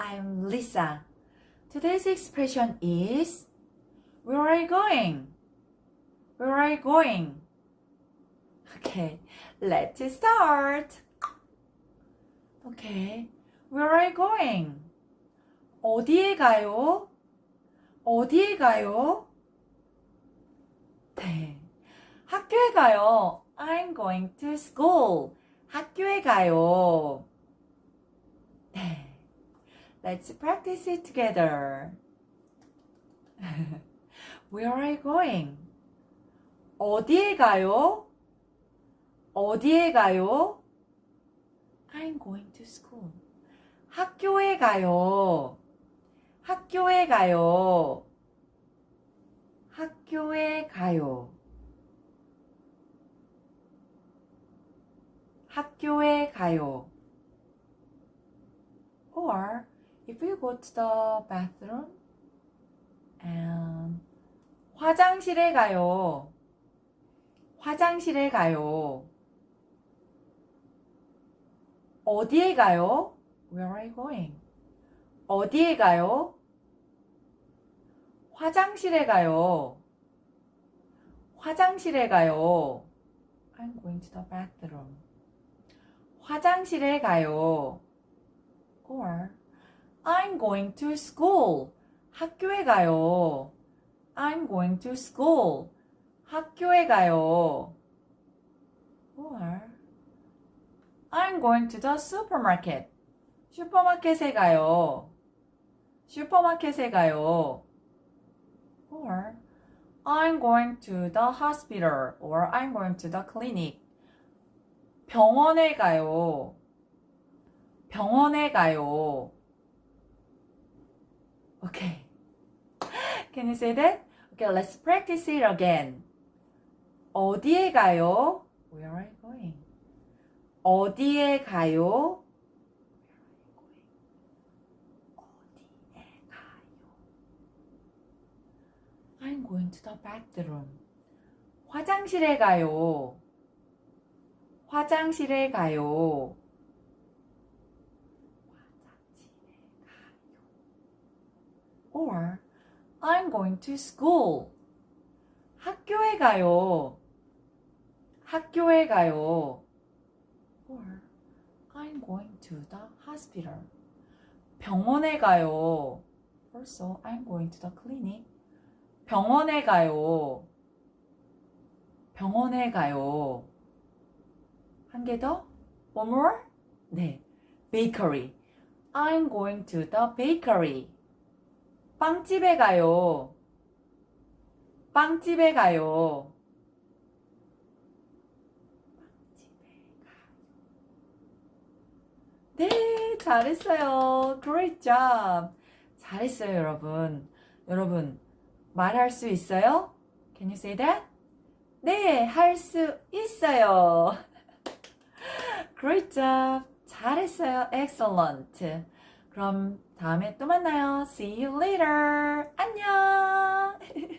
Lisa. Today's expression is Where are you going? Where are you going? Okay, let's start. Okay, where are you going? 어디에 가요? 어디에 가요? 네. 학교에 가요. I'm going to school. 학교에 가요. 네. Let's practice it together. Where are you going? 어디에 가요? 어디에 가요? I'm going to school. 학교에 가요. 학교에 가요. 학교에 가요. 학교에 가요. Or if you go to the bathroom and 화장실에 가요. 화장실에 가요. 어디에 가요? Where are you going? 어디에 가요? 화장실에 가요. 화장실에 가요. I'm going to the bathroom. 화장실에 가요. Or I'm going to school. 학교에 가요. I'm going to school. 학교에 가요. Or I'm going to the supermarket. 슈퍼마켓에 가요. 슈퍼마켓에 가요. Or I'm going to the hospital or I'm going to the clinic. 병원에 가요. 병원에 가요. Okay. Can you say that? Okay, let's practice it again. 어디에 가요? Where are you going? 어디에 가요? 어디에 가요? I'm going to the bathroom. 화장실에 가요. 화장실에 가요. 화장실에 가요. Or I'm going to school. 학교에 가요. 학교에 가요. Or I'm going to the hospital. 병원에 가요. Also, I'm going to the clinic. 병원에 가요. 병원에 가요. 한 개 더? One more? 네. Bakery. I'm going to the bakery. 빵집에 가요. 빵집에 가요. 네, 잘했어요. Great job. 잘했어요, 여러분. 여러분, 말할 수 있어요? Can you say that? 네, 할 수 있어요. Great job. 잘했어요. Excellent. 그럼 다음에 또 만나요. See you later. 안녕.